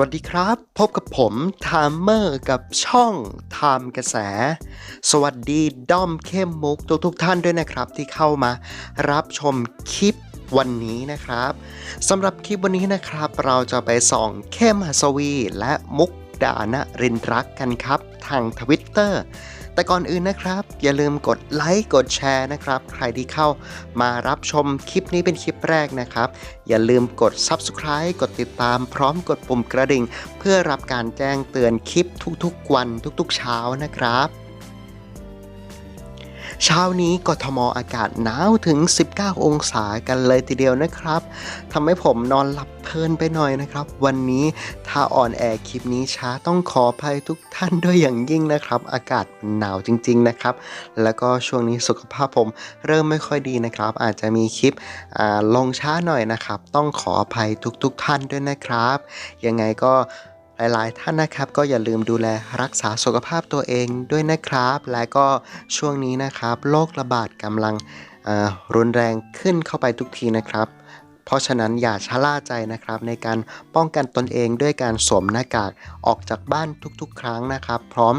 วัสดีครับ พบกับผมไทม์เมอร์กับช่องไทม์กระแส สวัสดีด้อมเข้มมุกทุกทุกท่านด้วยนะครับ ที่เข้ามารับชมคลิปวันนี้นะครับสำหรับคลิปวันนี้นะครับ เราจะไปส่องเข้มหัสวีและมุกดานรินรักกันครับ ทางทวิตเตอร์ แต่ก่อนอื่นนะครับ อย่าลืมกดไลค์กดแชร์นะครับ ใครที่เข้ามารับชมคลิปนี้เป็นคลิปแรกนะครับ อย่าลืมกด Subscribe กดติดตามพร้อมกดปุ่มกระดิ่ง เพื่อรับการแจ้งเตือนคลิปทุกๆวันทุกๆเช้านะครับ เช้านี้กทมอากาศหนาวถึง 19 องศากันเลยทีเดียวนะครับทำให้ผมนอนหลับเพลินไปหน่อยนะครับ วันนี้ถ้าอ่อนแอคลิปนี้ช้าต้องขออภัยทุกท่านด้วยอย่างยิ่งนะครับ อากาศมันหนาวจริง ๆนะครับ แล้วก็ช่วงนี้สุขภาพผมเริ่มไม่ค่อยดีนะครับ อาจจะมีคลิปลงช้าหน่อยนะครับ ต้องขออภัยทุกๆท่านด้วยนะครับ ยังไงก็ หลายๆ ท่านนะครับก็อย่าลืมดูแลรักษาสุขภาพตัวเองด้วยนะครับ และก็ช่วงนี้นะครับโรคระบาดกำลังรุนแรงขึ้นเข้าไปทุกทีนะครับ เพราะฉะนั้นอย่าชะล่าใจนะครับ ในการป้องกันตนเองด้วยการสวมหน้ากากออกจากบ้านทุกๆ ครั้งนะครับ พร้อม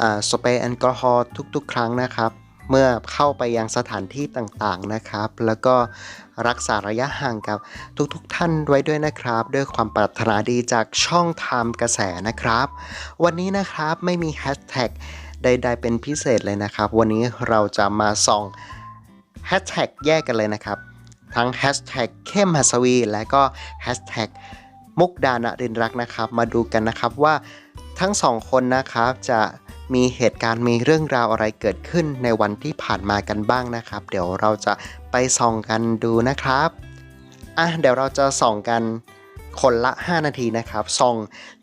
อสเปรย์แอลกอฮอล์ทุกๆ ครั้งนะครับ เมื่อเข้าไปยังสถานที่ต่างๆนะครับ แล้วก็รักษาระยะห่างกับทุกๆท่านไว้ด้วยนะครับ ด้วยความปรารถนาดีจากช่องไทม์กระแสนะครับ วันนี้นะครับไม่มีแฮชแท็กใดๆเป็นพิเศษเลยนะครับ วันนี้เราจะมาส่องแฮชแท็กแยกกันเลยนะครับ ทั้งแฮชแท็กเข้มหัสวี และก็แฮชแท็กมุกดาณรินรักนะครับ มาดูกันนะครับว่าทั้งสองคนนะครับจะ มีเหตุการณ์มีเรื่องราวอะไรเกิดขึ้นในวันที่ผ่านมากันบ้างนะครับ เดี๋ยวเราจะไปส่องกันดูนะครับอะเดี๋ยวเราจะส่องกันคนละ 5 นาทีนะครับส่อง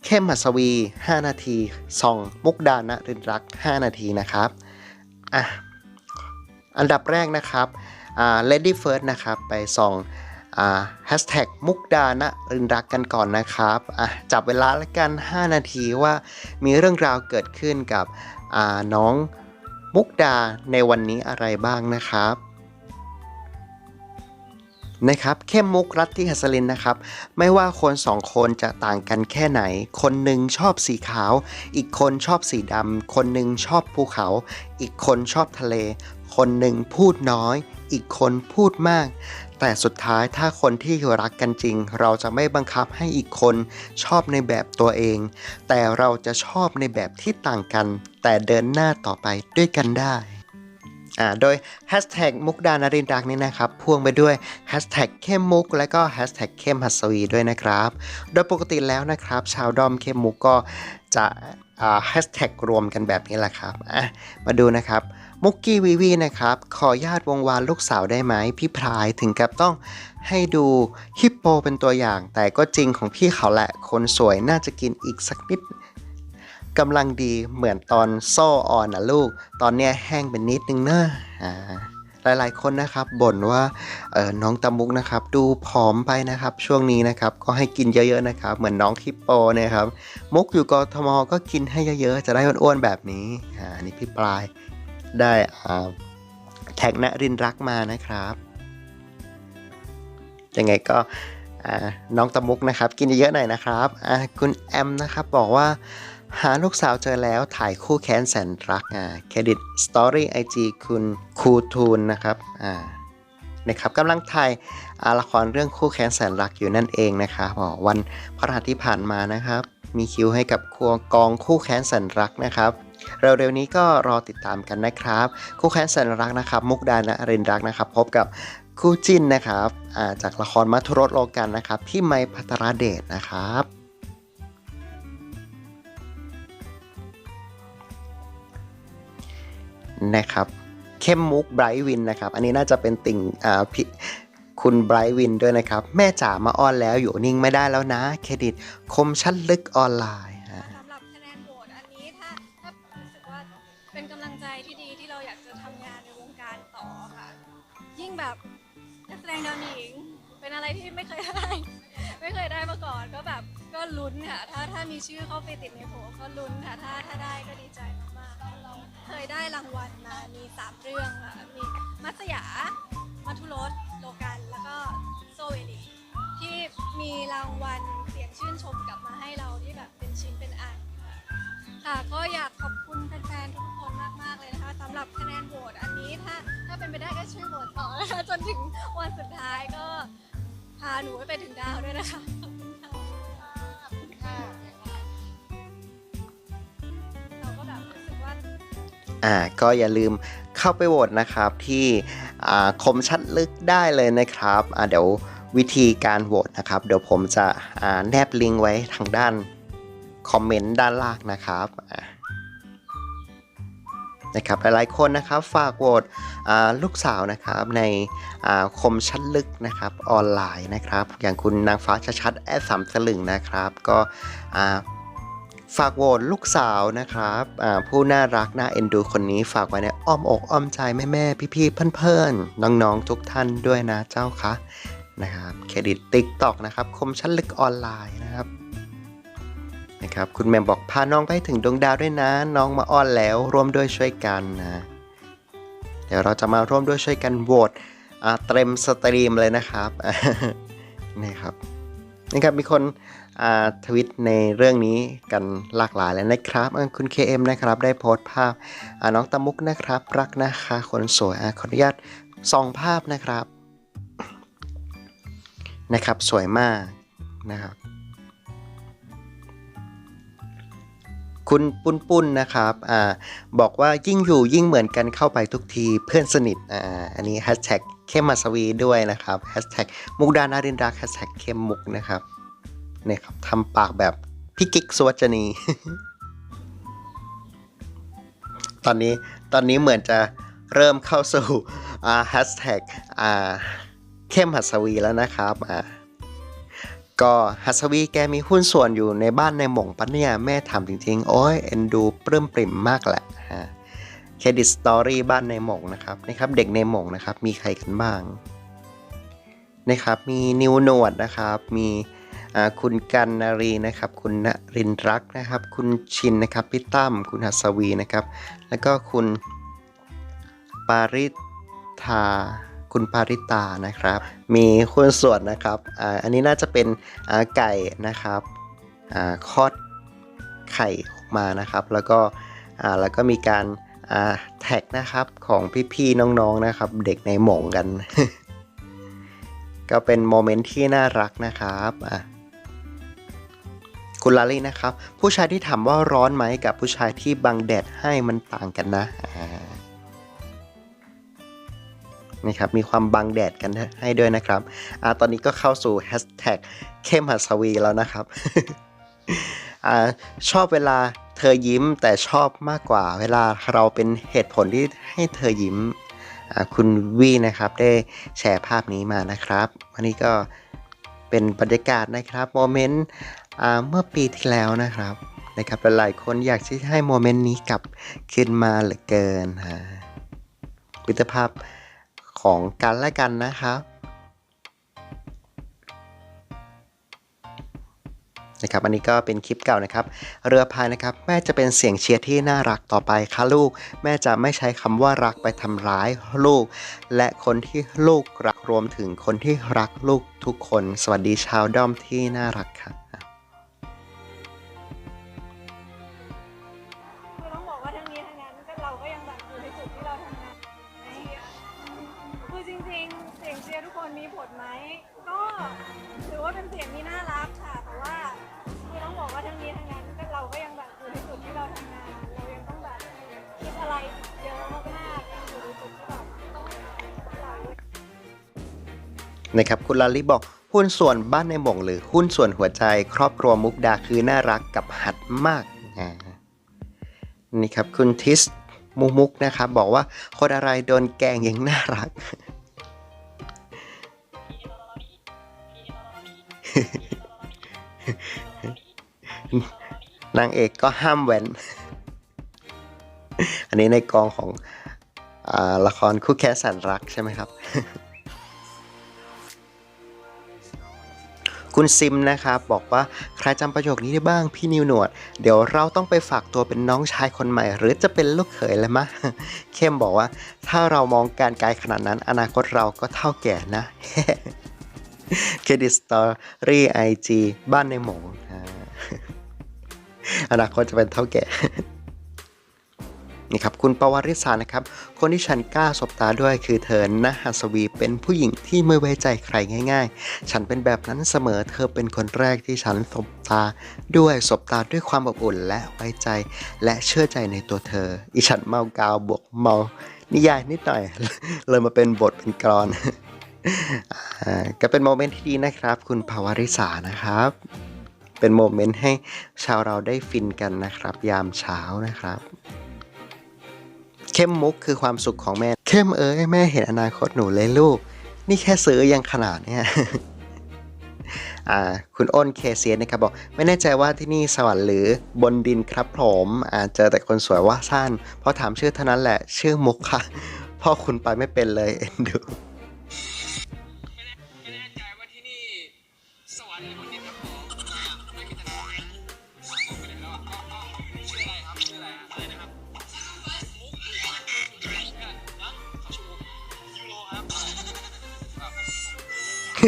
เข้มหัสวี 5 นาทีส่องมุกดาณรินรัก 5 นาทีนะครับอะอันดับแรกนะครับอ่า Lady First นะครับไปส่อง แฮชแท็กมุกดานะรินรักกันก่อนนะครับอะจับเวลาละกัน 5 นาทีว่ามีเรื่องราวเกิดขึ้นกับน้องมุกดาในวันนี้อะไรบ้างนะครับนะครับเข้มมุกรัตที่หัสลินนะครับ ไม่ว่าคนสองคนจะต่างกันแค่ไหน คนหนึ่งชอบสีขาว อีกคนชอบสีดำ คนหนึ่งชอบภูเขา อีกคนชอบทะเล คนหนึ่งพูดน้อย อีกคนพูดมาก แต่สุดท้ายถ้าคนที่รักกันจริง เราจะไม่บังคับให้อีกคนชอบในแบบตัวเอง แต่เราจะชอบในแบบที่ต่างกัน แต่เดินหน้าต่อไปด้วยกันได้่าโดย Hashtag มุกดานารินรักนี่นะครับพ่วงไปด้วย Hashtag เข้มมุก และก็ Hashtag เข้มหัสวีด้วยนะครับ โดยปกติแล้วนะครับ ชาวดอมเข้มมุกก็จะอ่า Hashtag รวมกันแบบนี้แหละครับมาดูนะครับ มุกกี้วีวีนะครับ ขอญาตวงวานลูกสาวได้ไหมพี่พรายถึงกับต้องให้ดูฮิปโปเป็นตัวอย่าง แต่ก็จริงของพี่เขาแหละ คนสวยน่าจะกินอีกสักนิดกำลังดีเหมือนตอนโซ่อ่อนนะลูก ตอนเนี้ยแห้งเป็นนิดนึงเนอะอ่าหลายๆ คนนะครับบ่นว่าเออน้องตะมุกนะครับ ดูผอมไปนะครับ ช่วงนี้นะครับก็ให้กินเยอะๆนะครับ เหมือนน้องฮิปโปเนี่ยครับ มุกอยู่กทมก็กินให้เยอะๆ จะได้อ้วนๆแบบนี้อ่าอันนี่พี่ปลาย ได้แท็กนรินรักมานะครับยังไงก็น้องตะมุกนะครับ กินเยอะๆหน่อยนะครับคุณแอมนะครับบอกว่าหาลูกสาวเจอแล้วถ่ายคู่แค้นแสนรักอ่าเครดิตสตอรี่ไอจีคุณคูทูนนะครับอ่านะครับกำลังถ่ายาละครเรื่องคู่แค้นแสนรักอยู่นั่นเองนะครับอ๋อวันพฤหัสที่ผ่านมานะครับ มีคิวให้กับครัวกองคู่แค้นแสนรักนะครับ เร็วๆนี้ก็รอติดตามกันนะครับ คู่แค้นแสนรักนะครับ มุกดานะรินรักนะครับ พบกับคู่จิ้นนะครับาจากละครมัทุรสโลกันนะครับ พี่ไมพัทรเดชนะครับนะครับเข้มมุกไบรท์วินนะครับ อันนี้น่าจะเป็นติ่งพี่คุณไบรท์วินด้วยนะครับ แม่จ๋ามาอ้อนแล้วอยู่นิ่งไม่ได้แล้วนะ เครดิตคมชั้นลึกออนไลน์ แสดาวหญิง เป็นอะไรที่ไม่เคยได้ ไม่เคยได้มาก่อนก็แบบก็ลุ้นค่ะถ้าถ้ามีชื่อเข้าไปติดในโผก็ลุ้นค่ะถ้าถ้าได้ก็ดีใจมากๆเราเคยได้รางวัลมามีสามเรื่องค่ะมีมัสยามัทุรสโลกันแล้วก็โซเวลีที่มีรางวัลสีสียงชื่นชมกลับมาให้เราที่แบบเป็นชิ้นเป็นอันค่ะก็าหนูไปถึงดาวด้วยนะคะขอบคุณค่ะเราก็แบบรู้สึกว่า อ่าก็อย่าลืมเข้าไปโหวตนะครับที่อ่าคมชัดลึกได้เลยนะครับอ่าเดี๋ยววิธีการโหวตนะครับ เดี๋ยวผมจะอ่าแนบลิงก์ไว้ทางด้านคอมเมนต์ด้านล่างนะครับอ่า นะครับหลายๆคนนะครับฝากโหวตลูกสาวนะครับในคมชัดลึกนะครับออนไลน์นะครับ อย่างคุณนางฟ้าชัดๆแอดสามสลึงนะครับ ก็ฝากโหวตลูกสาวนะครับผู้น่ารักน่าเอ็นดูคนนี้ฝากไว้ในอ้อมอกอ้อมใจแม่แม่พี่พี่ๆเพื่อนๆน้องๆทุกท่านด้วยนะเจ้าคะนะครับเครดิตติ๊กตอกนะครับคมชั้นลึกออนไลน์นะครับ นะครับคุณแมมบอกพาน้องไปถึงดวงดาวด้วยนะ น้องมาอ้อนแล้วร่วมด้วยช่วยกันนะเดี๋ยวเราจะมาร่วมด้วยช่วยกันโหวตอาเต็มสตรีมเลยนะครับนี่ครับนี่ครับมีคนทวิตในเรื่องนี้กันหลากหลายแล้วนะครับอ่าคุณ KM นะครับได้โพสต์ภาพน้องตะมุกนะครับ รักนะคะคนสวยอขออนุญาตส่องภาพนะครับนะครับ สวยมากนะครับ คุณปุ้นปุ้นนะครับอ่าบอกว่ายิ่งอยู่ยิ่งเหมือนกันเข้าไปทุกทีเพื่อนสนิทอ่าอันนี้แฮชแท็กเข้มมัสวีด้วยนะครับแฮชแท็กมุกดานารินรักแฮชแท็กเข้มมุกนะครับเนี่ยครับทำปากแบบพี่กิ๊กสวัจนี ตอนนี้ตอนนี้เหมือนจะเริ่มเข้าสู่อ่าแฮชแท็กอ่าเข้มหัสวีแล้วนะครับอ่า ก็หัสวีแกมีหุ้นส่วนอยู่ในบ้านในหม่งปะเนี่ยแม่ถามจริงๆ โอ้ยเอ็นดูปลื้มปริ่มมากแหละฮะเครดิตสตอรี่บ้านในหม่งนะครับนะครับเด็กในหม่งนะครับมีใครกันบ้างนะครับมีนิวหนวดนะครับมีคุณกันนารีนะครับคุณณรินรักนะครับ คุณชินนะครับพี่ตั้มคุณหัสวีนะครับ แล้วก็คุณปาริธา คุณปาริตานะครับ มีคุณส่วนนะครับออันนี้น่าจะเป็นไก่นะครับคลอดไข่ออกมานะครับ แล้วก็แล้วก็มีการแท็กนะครับของพี่ๆน้องๆนะครับ เด็กในหม่งกัน ก็เป็นโมเมนต์ที่น่ารักนะครับอะคุณลาลี่นะครับ ผู้ชายที่ถามว่าร้อนไหมกับผู้ชายที่บังแดดให้มันต่างกันนะอ่า นี่ครับมีความบังแดดกันให้ด้วยนะครับอ่าตอนนี้ก็เข้าสู่แฮชแท็กเข้มหัสวีแล้วนะครับอ่าชอบเวลาเธอยิ้มแต่ชอบมากกว่าเวลาเราเป็นเหตุผลที่ให้เธอยิ้มอ่าคุณวีนะครับได้แชร์ภาพนี้มานะครับ วันนี้ก็เป็นบรรยากาศนะครับโมเมนต์อ่าเมื่อปีที่แล้วนะครับนะครับหลายๆคนอยากที่ให้โมเมนต์นี้กลับขึ้นมาเหลือเกินฮะมิตรภาพ ของกันและกันนะครับนะครับอันนี้ก็เป็นคลิปเก่านะครับ เรือพายนะครับ แม่จะเป็นเสียงเชียร์ที่น่ารักต่อไปค่ะลูก แม่จะไม่ใช้คำว่ารักไปทำร้ายลูก และคนที่ลูกรักรวมถึงคนที่รักลูกทุกคน สวัสดีชาวด้อมที่น่ารักค่ะ นมีผลไหม ก็ถือว่าเป็นเสียงที่น่ารักค่ะ แต่ว่าคือต้องบอกว่าทั้งนี้ทั้งนั้นก็เราก็ยังแบบอยู่ในจุดที่เราทำงาน เรายังต้องแบบคิดอะไรเยอะมากๆยังอยู่ในจุดที่แบบต้องเรานะครับคุณลาลิบอกหุ้นส่วนบ้านในหม่งหรือหุ้นส่วนหัวใจ ครอบครัวมุกดาคือน่ารักกับหัดมากอ่านี่ครับคุณทิสมุกมุกนะครับบอกว่าคนอะไรโดนแกงยังน่ารัก นางเอกก็ห้ามแหวนอันนี้ในกองของอละครคู่แค่สันรักใช่ไหมครับ คุณซิมนะครับ บอกว่าใครจำประโยคนี้ได้บ้างพี่นิวหนวด เดี๋ยวเราต้องไปฝากตัวเป็นน้องชายคนใหม่ หรือจะเป็นลูกเขยแล้วมะ เข้มบอกว่า ถ้าเรามองการไกลขนาดนั้น อนาคตเราก็เท่าแก่นะเครดิตสตอรี่ไอจีบ้านในหมงอ่ อนาคตจะเป็นเท่าแก่นี่ครับคุณปวาริษานะครับ คนที่ฉันกล้าสบตาด้วยคือเธอนะหัสวีเป็นผู้หญิงที่ไม่ไว้ใจใครง่าย ๆ ฉันเป็นแบบนั้นเสมอเธอเป็นคนแรกที่ฉันสบตาด้วยสบตาด้วยความอบอุ่นและไว้ใจ และเชื่อใจในตัวเธอ อีฉันเมากาวบวกเมา นิยายนิดหน่อย เลยมาเป็นบทเป็นกรอนก็เป็นโมเมนต์ที่ดีนะครับ คุณภาวริษานะครับ เป็นโมเมนต์ให้ชาวเราได้ฟินกันนะครับ ยามเช้านะครับ เข้มมุกคือความสุขของแม่ เข้มเอ้ยแม่เห็นอนาคตหนูเลยลูก นี่แค่ซื้อยังขนาดเนี้ยอ่าคุณอ้นเคเซียนนะครับบอก ไม่แน่ใจว่าที่นี่สวรรค์หรือบนดินครับผมอ่าเจอแต่คนสวยว่าสั้นพอถามชื่อเท่านั้นแหละ ชื่อมุกค่ะพ่อคุณไปไม่เป็นเลยเอ็นดู ไ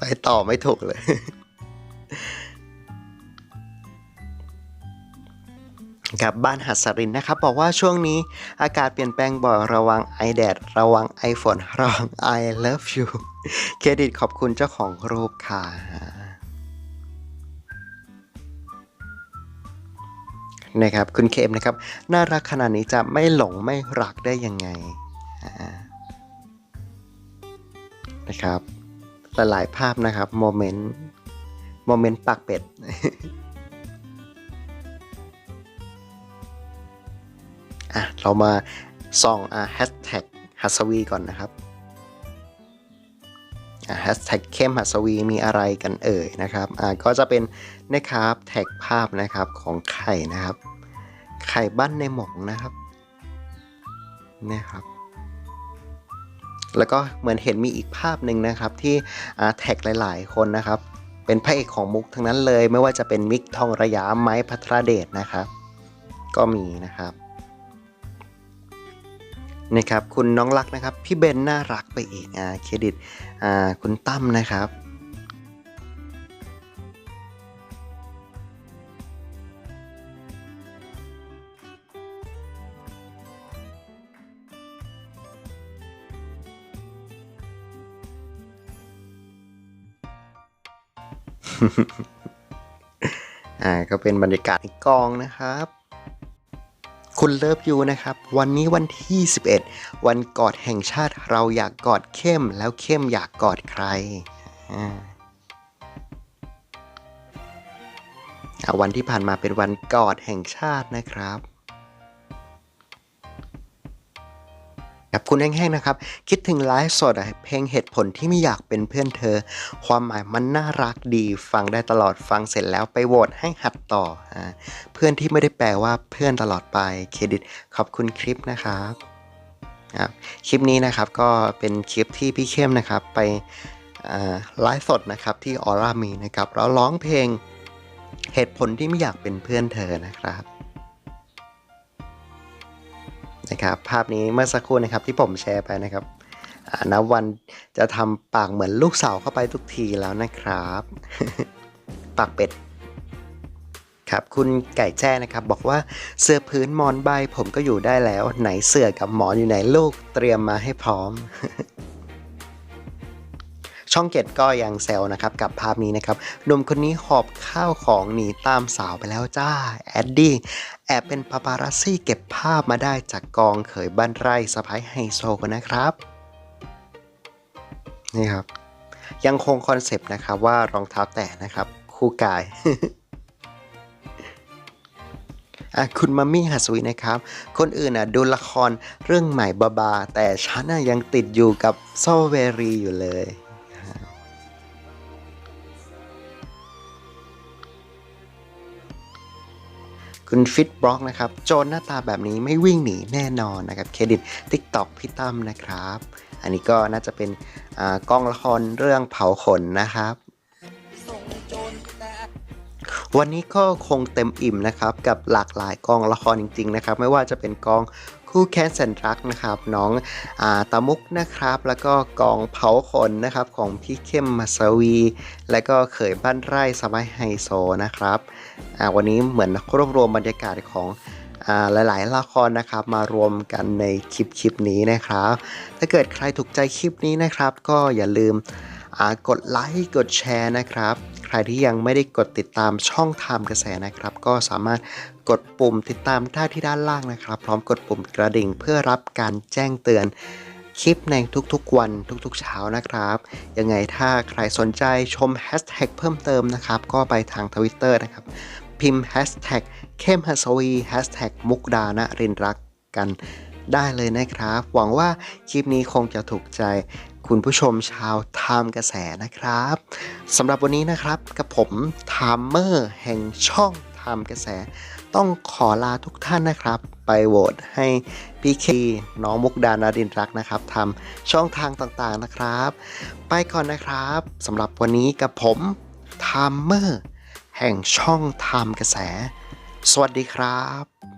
ปต่อไม่ถูกเลย กับบ้านหัสรินนะครับ บอกว่าช่วงนี้อากาศเปลี่ยนแปลงบ่อยระวังไอแดด ระวังไอฝนระวัง I love you เครดิตขอบคุณเจ้าของรูปค่ะ นะครับ คุณเคมนะครับ น่ารักขนาดนี้จะไม่หลงไม่รักได้ยังไงนะครับหลายๆภาพนะครับโมเมนต์โมเมนต์ปากเป็ด อะเรามาส่องอะแฮชแท็กหัสวีก่อนนะครับอะแฮชแท็กเข้มหัสวีมีอะไรกันเอ่ยนะครับอะก็จะเป็นนะครับแท็กภาพนะครับของไข่นะครับ ไข่บ้านในหมองนะครับเนี่ยครับแล้วก็เหมือนเห็นมีอีกภาพหนึ่งนะครับที่อ่าแท็กหลาย ๆ คนนะครับ เป็นพระเอกของมุกทั้งนั้นเลย ไม่ว่าจะเป็นมิกทองระยะไม้พัทรเดชนะครับ ก็มีนะครับ นะครับคุณน้องรักนะครับ พี่เบนน่ารักไปอีกอ่าเครดิตอ่าคุณตั้มนะครับอ่าก็เป็นบรรยากาศในกองนะครับ คุณเลิฟยูนะครับ วันนี้วันที่ 11 วันกอดแห่งชาติเราอยากกอดเข้ม แล้วเข้มอยากกอดใครอ่าวันที่ผ่านมาเป็นวันกอดแห่งชาตินะครับ ครับคุณแห้งๆนะครับ คิดถึงไลฟ์สดเพลงเหตุผลที่ไม่อยากเป็นเพื่อนเธอ ความหมายมันน่ารักดี ฟังได้ตลอดฟังเสร็จแล้วไปโหวตให้หัดต่ออเพื่อนที่ไม่ได้แปลว่าเพื่อนตลอดไปเครดิตขอบคุณคลิปนะครับครับคลิปนี้นะครับก็เป็นคลิปที่พี่เข้มนะครับไปไลฟ์สดนะครับที่ออร่ามีนะครับแล้วร้องเพลงเหตุผลที่ไม่อยากเป็นเพื่อนเธอนะครับ นะครับภาพนี้เมื่อสักครู่นะครับที่ผมแชร์ไปนะครับนับวันจะทำปากเหมือนลูกสาวเข้าไปทุกทีแล้วนะครับ ปากเป็ดครับคุณไก่แจ้นะครับบอกว่าเสื้อพื้นหมอนใบผมก็อยู่ได้แล้ว ไหนเสื้อกับหมอนอยู่ไหนลูกเตรียมมาให้พร้อม ช่องเจ็ดก็ยังแซวนะครับกับภาพนี้นะครับหนุ่มคนนี้หอบข้าวของหนีตามสาวไปแล้วจ้าแอดดี้แอบเป็นปาปารัสซี่เก็บภาพมาได้จากกองเขยบ้านไร่สะพ้ายไฮโซกันนะครับนี่ครับ ยังคงคอนเซปต์นะครับว่ารองเท้าแตะนะครับ คู่กายอะคุณมัมมี่หัสวีนะครับ คนอื่นอะดูละครเรื่องใหม่บาบา แต่ฉันอะยังติดอยู่กับโซเวรีอยู่เลย คุณฟิตบล็อกนะครับ โจรหน้าตาแบบนี้ไม่วิ่งหนีแน่นอนนะครับ เครดิต TikTok พี่ตั้มนะครับ อันนี้ก็น่าจะเป็นกล้องละครเรื่องเผาขนนะครับวันนี้ก็คงเต็มอิ่มนะครับกับหลากหลายกองละครจริง ๆ นะครับ ไม่ว่าจะเป็นกอง คู่แค้นแสนรักนะครับ น้องอาตามุกนะครับ แล้วก็กองเผาขนนะครับของพี่เข้มมัสวี และก็เขยบ้านไร่สบายไฮโซนะครับวันนี้เหมือนรวบรวมบรรยากาศของหลายๆ ละครนะครับมารวมกันในคลิปคลิปนี้นะครับ ถ้าเกิดใครถูกใจคลิปนี้นะครับ ก็อย่าลืมกดไลค์กดแชร์นะครับ ใครที่ยังไม่ได้กดติดตามช่องไทม์กระแสนะครับ ก็สามารถ กดปุ่มติดตามได้ที่ด้านล่างนะครับ พร้อมกดปุ่มกระดิ่งเพื่อรับการแจ้งเตือนคลิปในทุกๆวันทุกๆเช้านะครับ ยังไงถ้าใครสนใจชมแฮชแท็กเพิ่มเติมนะครับ ก็ไปทาง Twitter นะครับ พิมพ์แฮชแท็กเข้มฮัสวีแฮชแท็กมุกดานรินรักกันได้เลยนะครับ หวังว่าคลิปนี้คงจะถูกใจคุณผู้ชมชาวไทม์กระแสนะครับสำหรับวันนี้นะครับกับผมไทม์เมอร์แห่งช่องไทม์กระแส ต้องขอลาทุกท่านนะครับ ไปโหวตให้พี่เคน้องมุกดานารินรักนะครับทำช่องทางต่างๆนะครับ ไปก่อนนะครับสำหรับวันนี้กับผมไทม์เมอร์แห่งช่องไทม์กระแส สวัสดีครับ